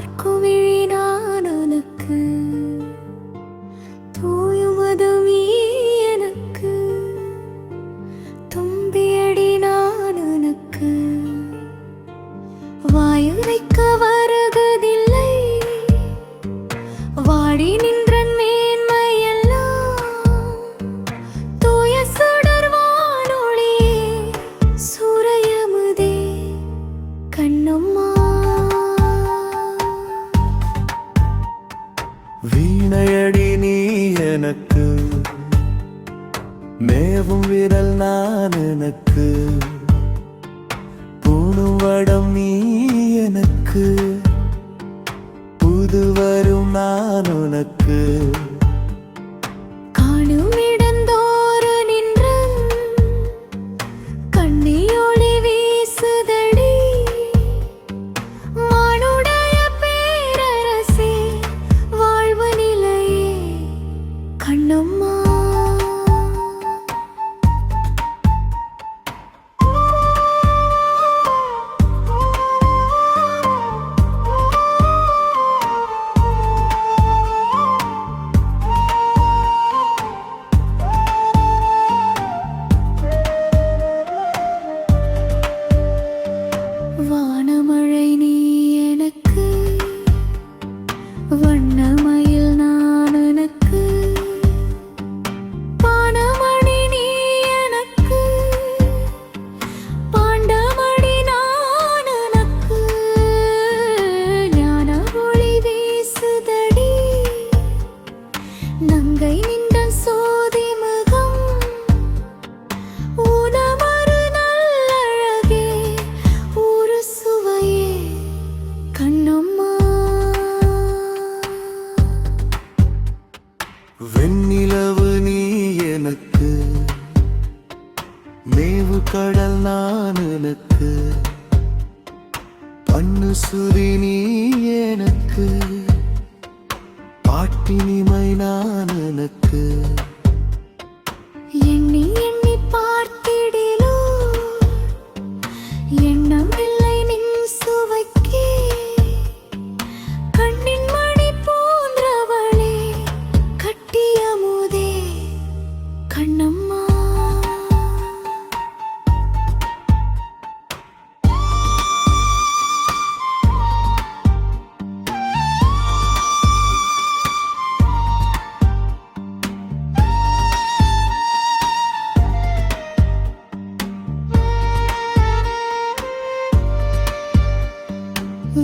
பார்க்குவிழி நான் உனக்கு தூயுமதும் எனக்கு தும்பியடி நான் உனக்கு வாயுரைக்க துணையடி நீ எனக்கு? மேவும் விரல் நான் எனக்கு. பூணுவடம் நீ எனக்கு. புது வரும் நான் உனக்கு. வெண்ணிலவு நீ எனக்கு மேவு கடல் நான் எனக்கு பண்ணு சுதி நீ எனக்கு பாட்டினிமை நான் எனக்கு.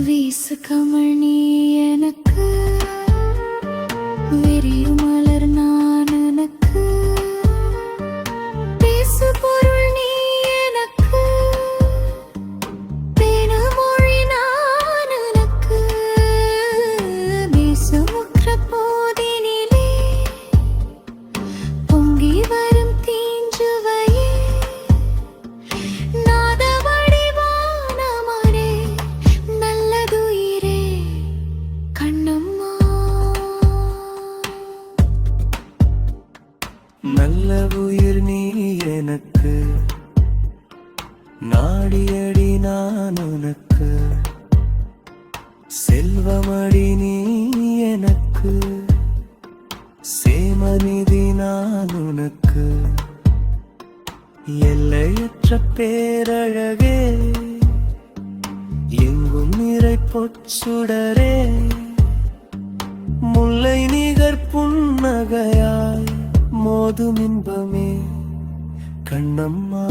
வீசு கமணி எனக்கு நல்ல உயிர் நீ எனக்கு. நாடியடி நான் உனக்கு. செல்வமடி நீ எனக்கு. சேமநிதி நான் உனக்கு. எல்லையற்ற பேரழகே எங்கும் நிறை பொச்சுடரே. முல்லை நிகர் புன்னகையா போதும் இன்பமே கண்ணம்மா.